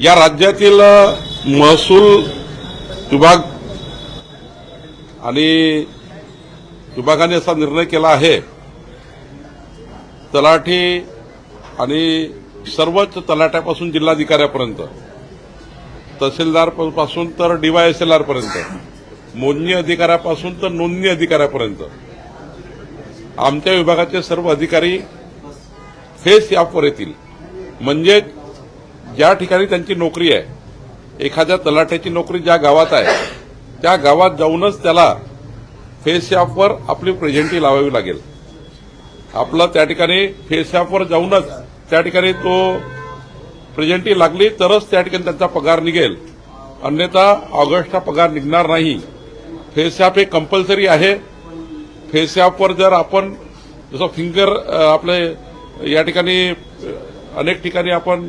या राज्यातील महसूल विभाग आणि विभागाने असा निर्णय केला आहे. तलाठी आणि सर्वच तलाट्यापासून जिल्हाधिकाऱ्यापर्यंत तहसीलदारपासून तर डीवायएसएलआर पर्यंत मोजणी अधिकाऱ्यापासून तर नोंदणी अधिकाऱ्यापर्यंत. आमच्या विभागाचे सर्व अधिकारी फेस ॲपवर येतील म्हणजेच ज्या ठिकाणी त्यांची नोकरी आहे एखाद्या तलाठ्याची नोकरी ज्या गावात आहे त्या गावात जाऊनच त्याला फेस ॲपवर आपली प्रेझेंटी लावावी लागेल. आपलं त्या ठिकाणी फेस ॲपवर जाऊनच त्या ठिकाणी तो प्रेझेंटी लागली तरच त्या ठिकाणी त्यांचा पगार निघेल. अन्यथा ऑगस्टचा पगार निघणार नाही. फेस ॲप हे कंपल्सरी आहे. फेस ॲपवर जर आपण जसं फिंगर आपले या ठिकाणी अनेक ठिकाणी आपण